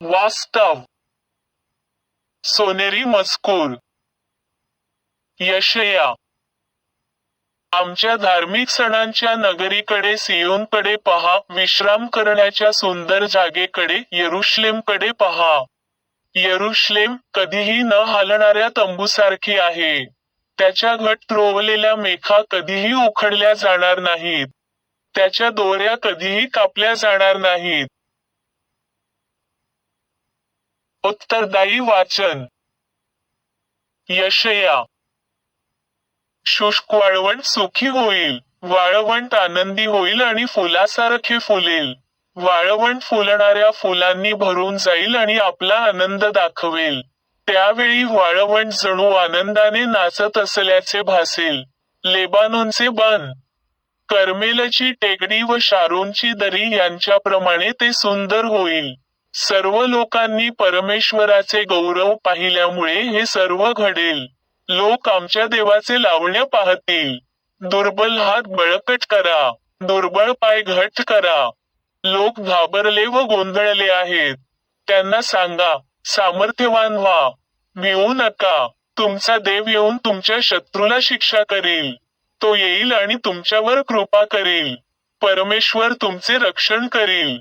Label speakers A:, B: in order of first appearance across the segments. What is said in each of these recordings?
A: वास्तव. सोनेरी मजकूर. यशया. आमच्या धार्मिक सणांच्या नगरीकडे सियोनकडे पहा विश्राम करण्याच्या सुंदर जागेकडे येरुश्लेमकडे पहा. येरुश्लेम कधीही न हालणाऱ्या तंबूसारखी आहे. त्याच्या घट रोवलेल्या मेखा कधीही उखडल्या जाणार नाहीत. त्याच्या दोऱ्या कधीही कापल्या जाणार नाहीत. उत्तरदायी वाचन. यशया. शुष्क वाळवंट सुखी होईल. वाळवंट आनंदी होईल आणि फुलासारखे फुलेल. वाळवंट फुलणाऱ्या फुलांनी भरून जाईल आणि आपला आनंद दाखवेल. त्यावेळी वाळवंट जणू आनंदाने नाचत असल्याचे भासेल. लेबानोनचे बन कर्मेलची टेकडी व शारूनची दरी यांच्याप्रमाणे ते सुंदर होईल. सर्व लोकांनी परमेश्वराचे गौरव पाहिल्यामुळे हे सर्व घडेल. लोक आमच्या देवाचे लावण्य पाहतील. दुर्बल हात बळकट करा. दुर्बळ पाय घट करा. लोक घाबरले व गोंधळले आहेत. त्यांना सांगा सामर्थ्यवान व्हा. भिवू नका. तुमचा देव येऊन तुमच्या शत्रूला शिक्षा करील. तो येईल आणि तुमच्यावर कृपा करेल. परमेश्वर तुमचे रक्षण करील.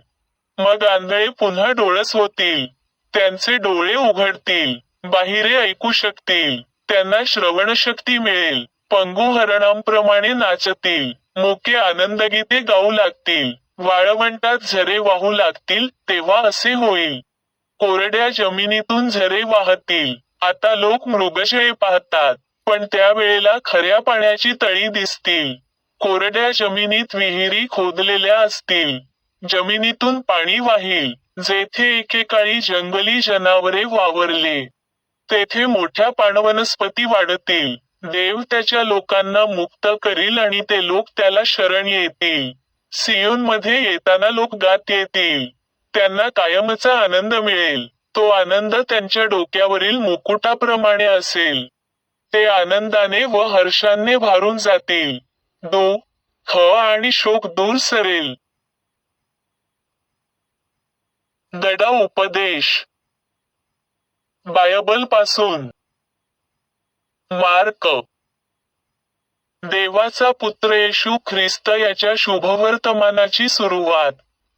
A: मग आंधळे पुन्हा डोळस होतील त्यांचे डोळे उघडतील. बाहिरे ऐकू शकतील. त्यांना श्रवणशक्ती मिळेल. पंगू हरणांप्रमाणे नाचतील. मोके आनंदगीते गाऊ लागतील. वाळवंटात झरे वाहू लागतील तेव्हा असे होईल. कोरड्या जमिनीतून झरे वाहतील. आता लोक मृगशळे पाहतात. पण त्यावेळेला खऱ्या पाण्याची तळी दिसतील. कोरड्या जमिनीत विहिरी खोदलेल्या असतील. जमिनीतून पाणी वाहील जेथे एकेकाळी जंगली जनावरे वावरले. तेथे मोठ्या पाणवनस्पती वाढतील. देव त्याच्या लोकांना मुक्त करील आणि ते लोक त्याला शरण येतील. सियोनमध्ये येताना लोक गात येतील. त्यांना कायमचा आनंद मिळेल. तो आनंद त्यांच्या डोक्यावरील मुकुटाप्रमाणे असेल. ते आनंदाने व हर्षाने भारून जातील. दु ख आणि शोक दूर सरेल. दडा उपदेश बायबलपासून मार्क. देवाचा पुत्र येशू ख्रिस्त याच्या शुभवर्तमानाची सुरुवात.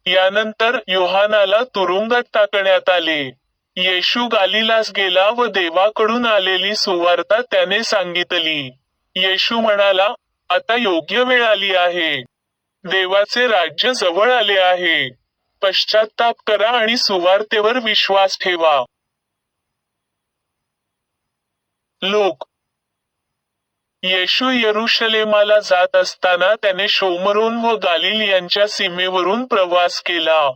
A: यानंतर योहानाला तुरुंगात टाकण्यात आले. येशू गालिलास गेला व देवाकडून आलेली सुवार्ता त्याने सांगितली. येशू म्हणाला आता योग्य वेळ आली आहे. देवाचे राज्य जवळ आले आहे. पश्चाताप करा आणि सुवार्तेवर विश्वास ठेवा. लोक. येशू यरुशलेमाला जात असताना त्याने शोमरून व गालिल यांच्या सीमेवरून प्रवास केला.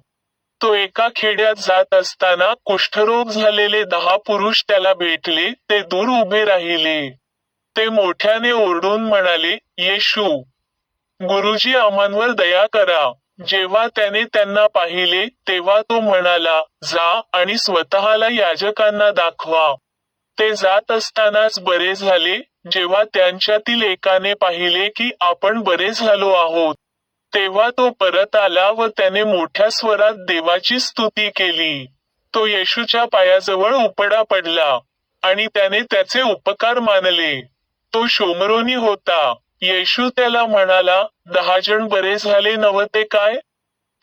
A: तो एका खेड्यात जात असताना कुष्ठरोग झालेले दहा पुरुष त्याला भेटले ते दूर उभे राहिले. ते मोठ्याने ओरडून म्हणाले येशू गुरुजी आम्हांवर दया करा. जेव्हा त्याने त्यांना पाहिले तेव्हा तो म्हणाला जा आणि स्वतःला याजकांना दाखवा. ते जात असतानाच बरे झाले जेव्हा त्यांच्यातील एकाने पाहिले की आपण बरे झालो आहोत. तेव्हा तो परत आला व त्याने मोठ्या स्वरात देवाची स्तुती केली. तो येशूच्या पायाजवळ उपडा पडला आणि त्याने त्याचे उपकार मानले. तो शोमरोनी होता. येशू त्याला म्हणाला दहा जण बरे झाले नव्हते काय?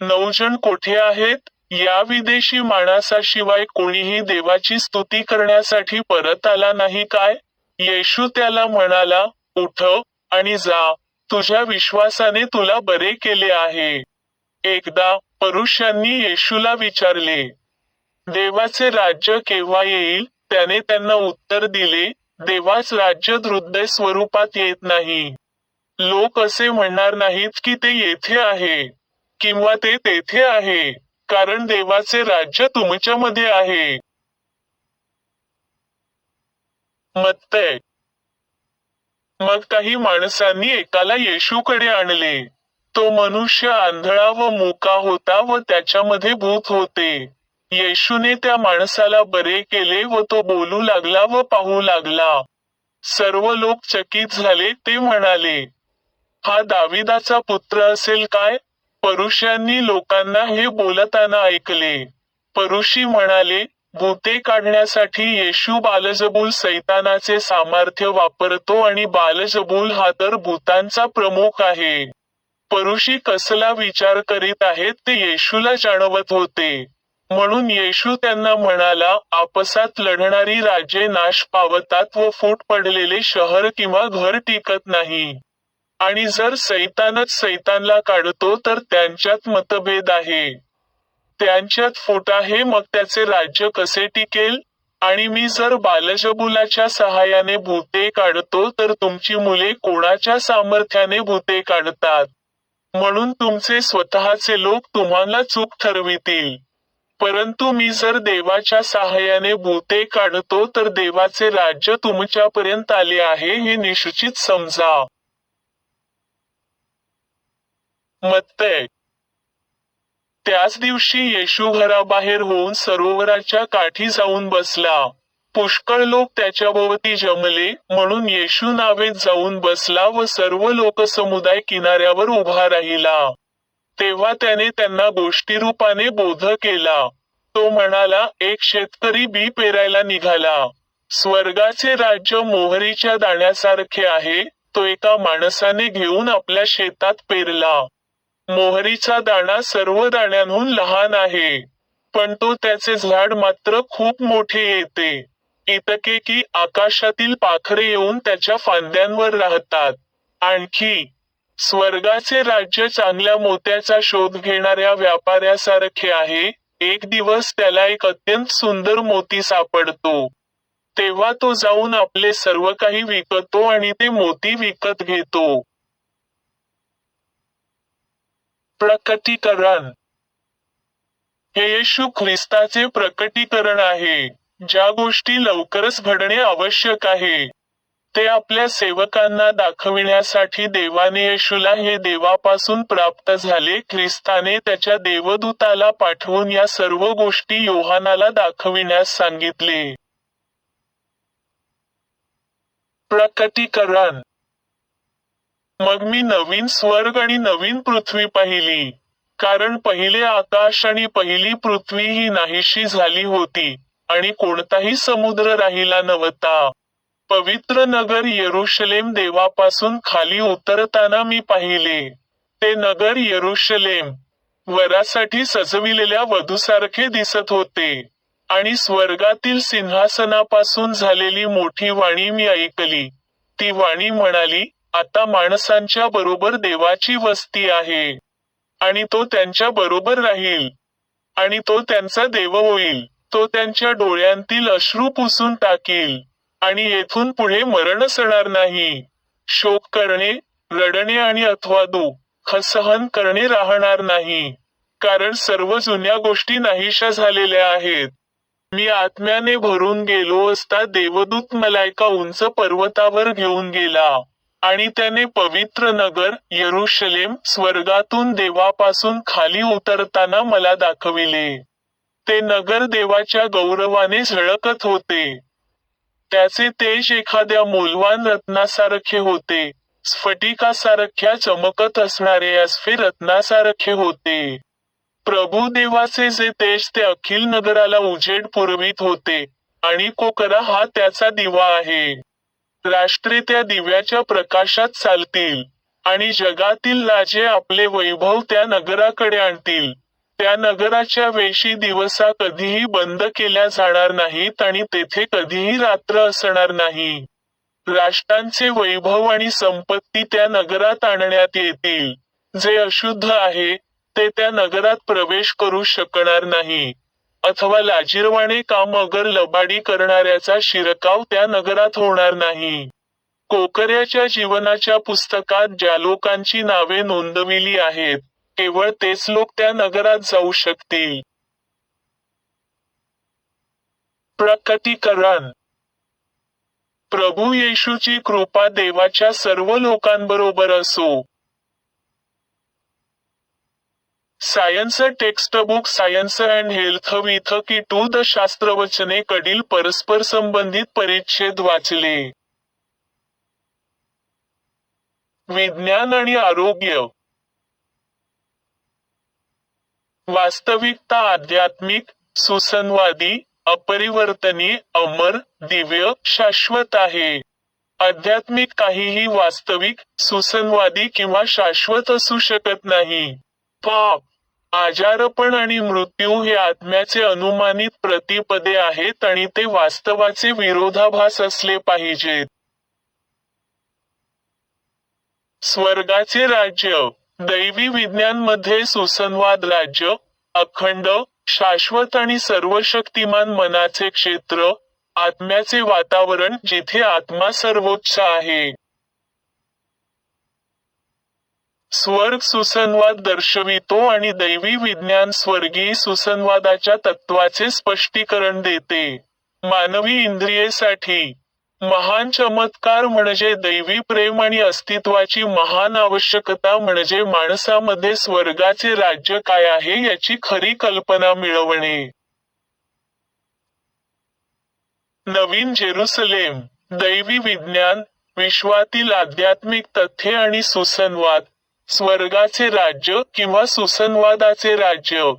A: नऊ जण कोठे आहेत? या विदेशी माणसाशिवाय कोणीही देवाची स्तुती करण्यासाठी परत आला नाही काय? येशू त्याला म्हणाला उठ आणि जा. तुझ्या विश्वासाने तुला बरे केले आहे. एकदा परुषांनी येशूला विचारले देवाचे राज्य केव्हा येईल? त्याने त्यांना उत्तर दिले देवाच राज्य हृदय स्वरूपात येत नाही. लोक असे म्हणणार नाहीत की ते येथे आहे किंवा ते तेथे आहे कारण देवाचे राज्य तुमच्यामध्ये आहे. मत्तय मग काही माणसांनी एकाला येशूकडे आणले. तो मनुष्य आंधळा व मुका होता व त्याच्यामध्ये भूत होते. येशूने त्या माणसाला बरे केले व तो बोलू लागला व पाहू लागला. सर्व लोक चकित झाले ते म्हणाले हा दाविदाचा पुत्र असेल काय? परुषांनी लोकांना हे बोलताना ऐकले. परुषी म्हणाले भूते काढण्यासाठी येशू बालजबूल सैतानाचे सामर्थ्य वापरतो आणि बालजबूल हा तर भूतांचा प्रमुख आहे. परुषी कसला विचार करीत आहेत ते येशूला जाणवत होते. म्हणून येशू त्यांना म्हणाला आपसात लढणारी राज्ये नाश पावतात व फूट पडलेले शहर किंवा घर टिकत नाही. आणि जर सैतानच सैतानला काढतो तर त्यांच्यात मतभेद आहे. त्यांच्यात फूट आहे मग त्याचे राज्य कसे टिकेल? आणि मी जर बालजबुलाच्या सहाय्याने भूते काढतो तर तुमची मुले कोणाच्या सामर्थ्याने भूते काढतात? म्हणून तुमचे स्वतःचे लोक तुम्हाला चूक ठरवितील. परंतु मी जर देवाच्या सहाय्याने भूते काढतो तर देवाचे राज्य तुमच्यापर्यंत आले आहे हे निश्चित समजा. मत्तय. त्याच दिवशी येशू घराबाहेर होऊन सरोवराच्या काठी जाऊन बसला. पुष्कळ लोक त्याच्याभोवती जमले म्हणून येशू नावेत जाऊन बसला व सर्व लोक समुदाय किनाऱ्यावर उभा राहिला. तेव्हा त्याने त्यांना गोष्टी रूपाने बोध केला. तो म्हणाला एक शेतकरी बी पेरायला निघाला. स्वर्गाचे राज्य मोहरीच्या दाण्यासारखे आहे. तो एका माणसाने घेऊन आपल्या शेतात पेरला. मोहरीचा दाणा सर्व दाण्यांहून लहान आहे पण तो त्याचे झाड मात्र खूप मोठे येते. इतके की आकाशातील पाखरे येऊन त्याच्या फांद्यांवर राहतात. आणखी स्वर्गाचे राज्य चांगल्या मोत्याचा शोध घेणाऱ्या व्यापाऱ्यासारखे आहे एक दिवस त्याला एक अत्यंत सुंदर मोती सापडतो. तेव्हा तो जाऊन आपले सर्व काही विकतो आणि ते मोती विकत घेतो. प्रकटीकरण. हे येशू ख्रिस्ताचे प्रकटीकरण आहे ज्या गोष्टी लवकरच घडणे आवश्यक आहे. ते आपल्या सेवकांना दाखविण्यासाठी देवाने येशूला हे देवापासून प्राप्त झाले ख्रिस्ताने त्याच्या देवदूताला पाठवून या सर्व गोष्टी योहानाला दाखविण्यास सांगितले. प्रकटीकरण. मग मी नवीन स्वर्ग आणि नवीन पृथ्वी पाहिली. कारण पहिले आकाश आणि पहिली पृथ्वी ही नाहीशी झाली होती आणि कोणताही समुद्र राहिला नव्हता. पवित्र नगर येरुशलेम देवापासून खाली उतरताना मी पाहिले. ते नगर येरुशलेम. वरासाठी सजविलेल्या वधूसारखे दिसत होते. आणि स्वर्गातील सिंहासनापासून झालेली मोठी वाणी मी ऐकली. ती वाणी म्हणाली आता माणसांच्या बरोबर देवाची वस्ती आहे. आणि तो त्यांच्या बरोबर राहील. आणि तो त्यांचा देव होईल. तो त्यांच्या डोळ्यांतील अश्रू पुसून टाकील. आणि येथून पुढे मरण सणार नाही. शोक करणे रडणे आणि अथवा दुःख सहन करणे राहणार नाही. कारण सर्व जुन्या गोष्टी नाहीशा झालेल्या आहेत. मी आत्म्याने भरून गेलो असता देवदूत मला एका उंच पर्वतावर घेऊन गेला. आणि त्याने पवित्र नगर यरुशलेम स्वर्गातून देवापासून खाली उतरताना मला दाखविले. ते नगर देवाच्या गौरवाने झळकत होते. त्याचे तेज एखाद्या मूलवान रत्नासारखे होते. स्फटिकासारख्या चमकत असणारे अस्फे रत्नासारखे होते. प्रभू देवाचे जे तेज ते अखिल नगराला उजेड पुरवित होते. आणि कोकरा हा त्याचा दिवा आहे. राष्ट्रे त्या दिव्याच्या प्रकाशात चालतील आणि जगातील राजे आपले वैभव त्या नगराकडे आणतील. त्या नगराच्या वेशी दिवसा कधीही बंद केल्या जाणार नाहीत आणि तेथे कधीही रात्र असणार नाही. राष्ट्रांचे वैभव आणि संपत्ती त्या नगरात आणण्यात येतील. जे अशुद्ध आहे ते त्या नगरात प्रवेश करू शकणार नाही. अथवा लाजीरवाणे काम अगर लबाडी करणाऱ्याचा शिरकाव त्या नगरात होणार नाही. कोकऱ्याच्या जीवनाच्या पुस्तकात ज्या लोकांची नावे नोंदविली आहेत केवळ तेच लोक त्या नगरात जाऊ शकतील. प्रकटीकरण. प्रभू येशूची कृपा देवाच्या सर्व लोकांबरोबर असो. Science text book science and health with key to the शास्त्रवचने कडील परस्पर संबंधित परिच्छेद वाचले विज्ञान आणि आरोग्य वास्तविकता आध्यात्मिक सुसंवादी अपरिवर्तनीय अमर दिव्य शाश्वत आहे आध्यात्मिक काहीही वास्तविक सुसंवादी किंवा शाश्वत असू शकत नाही पाप आजारपण आणि मृत्यू हे आत्म्याचे अनुमानित प्रतिपदे आहेत आणि ते वास्तवाचे विरोधाभास असले पाहिजेत. स्वर्गाचे राज्य दैवी विज्ञानमध्ये सुसंवाद राज्य अखंड शाश्वत आणि सर्वशक्तिमान मनाचे क्षेत्र आत्म्याचे वातावरण जिथे आत्मा सर्वोच्च आहे. स्वर्ग सुसंवाद दर्शवितो आणि दैवी विज्ञान स्वर्गीय सुसंवादाच्या तत्वाचे स्पष्टीकरण देते. मानवी इंद्रियेसाठी महान चमत्कार म्हणजे दैवी प्रेम आणि अस्तित्वाची महान आवश्यकता म्हणजे माणसामध्ये स्वर्गाचे राज्य काय आहे याची खरी कल्पना मिळवणे. नवीन जेरुसलेम दैवी विज्ञान विश्वातील आध्यात्मिक तथ्ये आणि सुसंवाद. स्वर्गाचे राज्य किंवा सुसंवादाचे राज्य.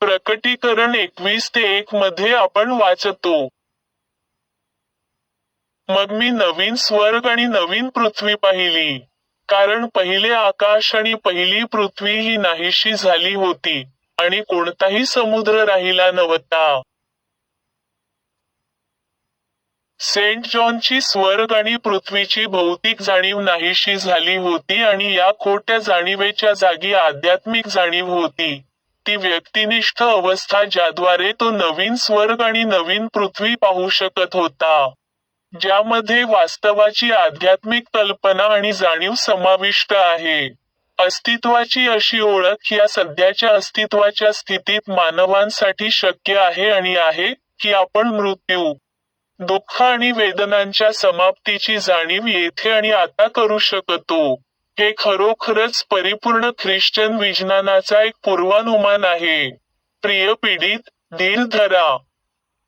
A: प्रकटीकरण एकवीस ते एक मध्ये आपण वाचतो. मग मी नवीन स्वर्ग आणि नवीन पृथ्वी पाहिली. कारण पहिले आकाश आणि पहिली पृथ्वी ही नाहीशी झाली होती आणि कोणताही समुद्र राहिला नव्हता. सेंट जॉनची स्वर्ग आणि पृथ्वीची भौतिक जाणीव नाहीशी झाली होती आणि या खोट्या जाणीवेच्या जागी आध्यात्मिक जाणीव होती. ती व्यक्तिनिष्ठ अवस्था ज्याद्वारे तो नवीन स्वर्ग आणि नवीन पृथ्वी पाहू शकत होता. ज्यामध्ये वास्तवाची आध्यात्मिक कल्पना आणि जाणीव समाविष्ट आहे. अस्तित्वाची अशी ओळख या सध्याच्या अस्तित्वाच्या स्थितीत मानवांसाठी शक्य आहे आणि आहे की आपण मृत्यू दुःख आणि वेदनांच्या समाप्तीची जाणीव येथे आणि आता करू शकतो. हे खरोखरच परिपूर्ण ख्रिश्चन विज्ञानाचा एक पूर्वानुमान आहे. प्रिय पीडित धीर धरा.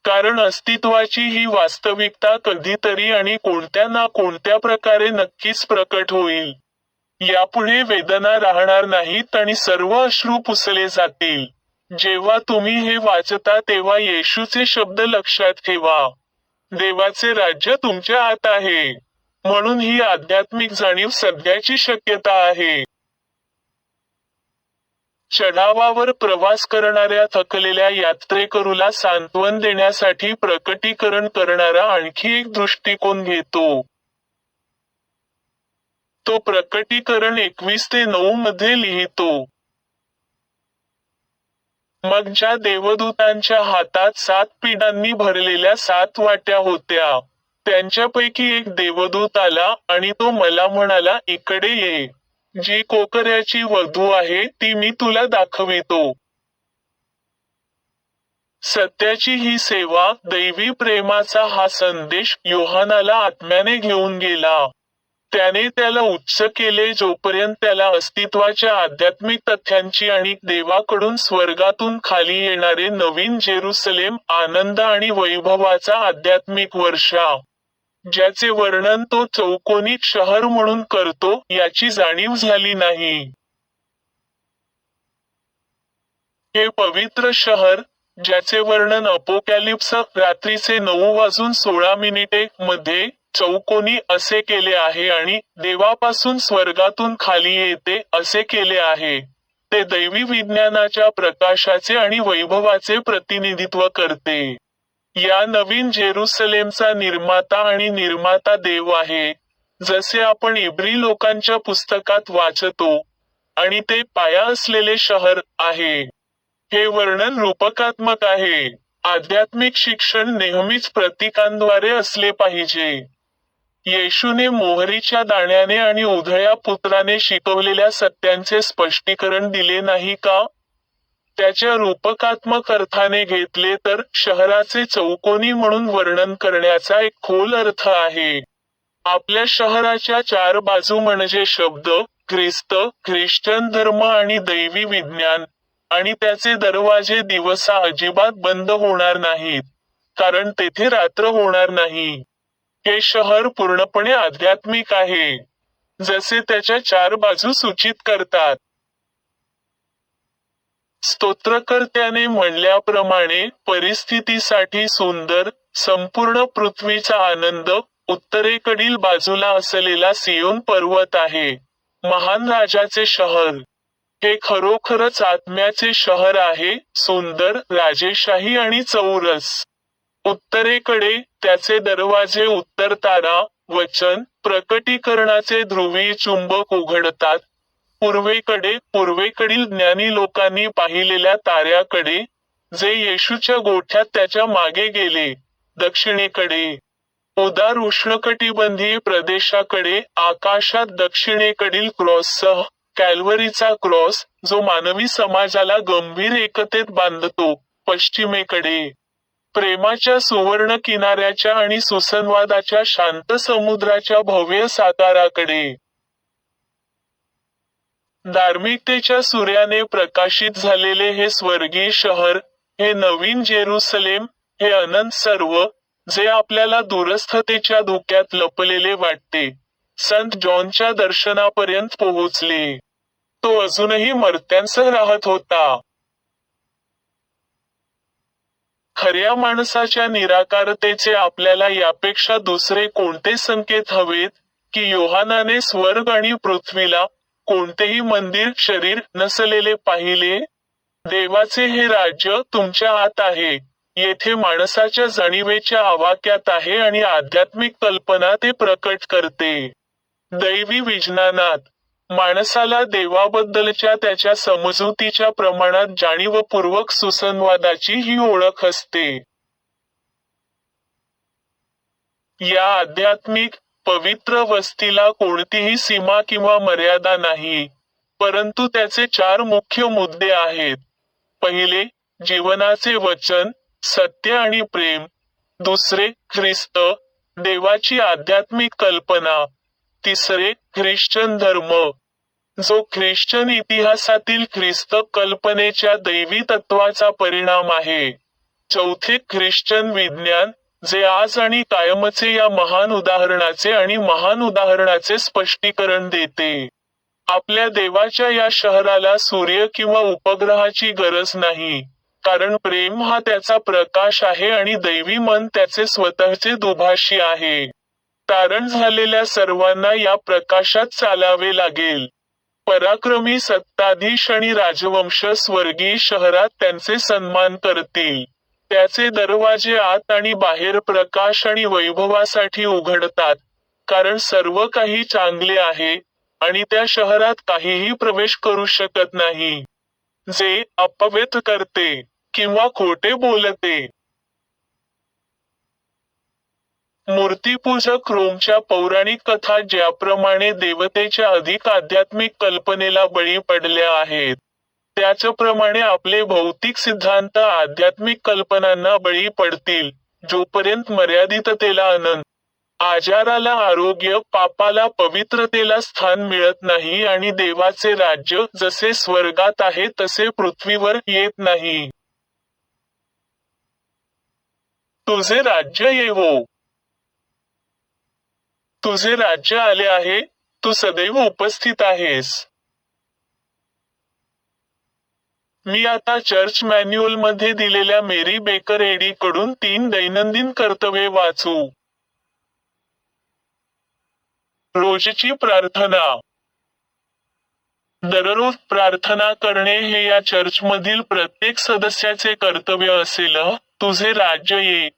A: कारण अस्तित्वाची ही वास्तविकता कधीतरी आणि कोणत्या ना कोणत्या प्रकारे नक्कीच प्रकट होईल. यापुढे वेदना राहणार नाहीत आणि सर्व अश्रू पुसले जातील. जेव्हा तुम्ही हे वाचता तेव्हा येशूचे शब्द लक्षात ठेवा. देवाचे राज्य तुमच्या आत आहे. म्हणून ही आध्यात्मिक जाणीव सध्याची शक्यता आहे. चढावावर प्रवास करणाऱ्या थकलेल्या यात्रेकरूला सांत्वन देण्यासाठी प्रकटीकरण करणारा आणखी एक दृष्टिकोन घेतो. तो प्रकटीकरण एकवीस ते नऊ मध्ये लिहितो. मग ज्या देवदूतांच्या हातात सात पिढांनी भरलेल्या सात वाट्या होत्या. त्यांच्यापैकी एक देवदूत आला आणि तो मला म्हणाला इकडे ये. जी कोकऱ्याची वधू आहे ती मी तुला दाखवितो. सत्याची ही सेवा दैवी प्रेमाचा हा संदेश योहानाला आत्म्याने घेऊन गेला. त्याने त्याला उच्च केले जोपर्यंत त्याला अस्तित्वाच्या आध्यात्मिक तथ्यांची आणि देवाकडून स्वर्गातून खाली येणारे नवीन जेरुसलेम आनंद आणि वैभवाचा आध्यात्मिक वर्षा ज्याचे वर्णन तो चौकोनी शहर म्हणून करतो याची जाणीव झाली नाही. हे पवित्र शहर ज्याचे वर्णन अपोकॅलिप्स रात्रीचे नऊ वाजून सोळा मिनिटे मध्ये चौकोनी असे केले आहे आणि देवापासून स्वर्गातून खाली येते असे केले आहे. ते दैवी विज्ञानाच्या प्रकाशाचे आणि वैभवाचे प्रतिनिधित्व करते. या नवीन जेरुसलेमचा निर्माता आणि निर्माता देव आहे. जसे आपण इब्री लोकांच्या पुस्तकात वाचतो आणि ते पाया असलेले शहर आहे. हे वर्णन रूपकात्मक आहे. आध्यात्मिक शिक्षण नेहमीच प्रतीकांद्वारे असले पाहिजे. येशूने मोहरीच्या दाण्याने आणि उधळ्या पुत्राने शिकवलेल्या सत्यांचे स्पष्टीकरण दिले नाही का? त्याच्या रूपकात्मक अर्थाने घेतले तर शहराचे चौकोनी म्हणून वर्णन करण्याचा एक खोल अर्थ आहे. आपल्या शहराच्या चार बाजू म्हणजे शब्द ख्रिस्त ख्रिश्चन धर्म आणि दैवी विज्ञान. आणि त्याचे दरवाजे दिवसा अजिबात बंद होणार नाहीत कारण तेथे रात्र होणार नाही. हे शहर पूर्णपणे आध्यात्मिक आहे जसे त्याच्या चार बाजू सूचित करतात. स्तोत्रकर्त्याने म्हणल्याप्रमाणे परिस्थितीसाठी सुंदर संपूर्ण पृथ्वीचा आनंद उत्तरेकडील बाजूला असलेला सियोन पर्वत आहे महान राजाचे शहर. हे खरोखरच आत्म्याचे शहर आहे सुंदर राजेशाही आणि चौरस. उत्तरेकडे त्याचे दरवाजे उत्तर तारा वचन प्रकटीकरणाचे ध्रुवीय चुंबक उघडतात. पूर्वेकडे पूर्वेकडील ज्ञानी लोकांनी पाहिलेल्या ताऱ्याकडे जे येशूच्या गोठ्यात त्याच्यामागे गेले. दक्षिणेकडे उदार उष्णकटिबंधीय प्रदेशाकडे आकाशात दक्षिणेकडील क्रॉससह कॅल्वरीचा क्रॉस जो मानवी समाजाला गंभीर एकतेत बांधतो. पश्चिमेकडे प्रेमाच्या सुवर्ण किनाऱ्याच्या आणि सुसंवादाच्या शांत समुद्राच्या भव्य साकाराकडे धार्मिकतेच्या सूर्याने प्रकाशित झालेले हे स्वर्गीय शहर हे नवीन जेरुसलेम हे अनंत सर्व जे आपल्याला दूरस्थतेच्या धोक्यात लपलेले वाटते संत जॉनच्या दर्शनापर्यंत पोहोचले. तो अजूनही मर्त्यांसह राहत होता. खऱ्या माणसाच्या निराकारतेचे आपल्याला यापेक्षा दुसरे कोणते संकेत हवेत? की योहानाने स्वर्ग आणि पृथ्वीला कोणतेही मंदिर शरीर नसलेले पाहिले? देवाचे हे राज्य तुमच्या आत आहे. येथे माणसाच्या जाणीवेच्या आवाक्यात आहे आणि आध्यात्मिक कल्पना ते प्रकट करते. दैवी विज्ञानात माणसाला देवाबद्दलच्या त्याच्या समजुतीच्या प्रमाणात जाणीवपूर्वक सुसंवादाची ही ओळख असते. या आध्यात्मिक पवित्र वस्तीला कोणतीही सीमा किंवा मर्यादा नाही परंतु त्याचे चार मुख्य मुद्दे आहेत. पहिले जीवनाचे वचन सत्य आणि प्रेम. दुसरे ख्रिस्त देवाची आध्यात्मिक कल्पना. तिसरे ख्रिश्चन धर्म. जो ख्रिश्चन इतिहासातील ख्रिस्त कल्पनेच्या दैवी तत्वाचा परिणाम आहे. चौथे ख्रिश्चन विज्ञान जे आज आणि कायमचे या महान उदाहरणाचे आणि महान उदाहरणाचे स्पष्टीकरण देते. आपल्या देवाच्या या शहराला सूर्य किंवा उपग्रहाची गरज नाही कारण प्रेम हा त्याचा प्रकाश आहे आणि दैवी मन त्याचे स्वतःचे दुभाषी आहे. तारण झालेल्या सर्वांना या प्रकाशात चालावे लागेल. पराक्रमी सत्ताधीश आणि राजवंश स्वर्गीय शहरात त्यांचे सन्मान करतील. त्याचे दरवाजे आत आणि बाहेर प्रकाश आणि वैभवासाठी उघडतात. कारण सर्व काही चांगले आहे आणि त्या शहरात काहीही प्रवेश करू शकत नाही. जे अपवित करते किंवा खोटे बोलते मूर्तीपूजक रोमच्या पौराणिक कथा ज्याप्रमाणे देवतेच्या अधिक आध्यात्मिक कल्पनेला बळी पडल्या आहेत त्याचप्रमाणे आपले भौतिक सिद्धांत आध्यात्मिक कल्पनांना बळी पडतील जोपर्यंत मर्यादिततेला आनंद आजाराला आरोग्य पापाला पवित्रतेला स्थान मिळत नाही आणि देवाचे राज्य जसे स्वर्गात आहे तसे पृथ्वीवर येत नाही. तुझे राज्य येवो. तुझे राज्य आले आहे तू सदैव उपस्थित आहेस. मी आता चर्च मॅन्युअलमध्ये दिलेल्या मेरी बेकर एडी कडून तीन दैनंदिन कर्तव्ये वाचू. रोजची प्रार्थना. दररोज प्रार्थना करणे हे या चर्चमधील प्रत्येक सदस्याचे कर्तव्य असेल तुझे राज्य ये.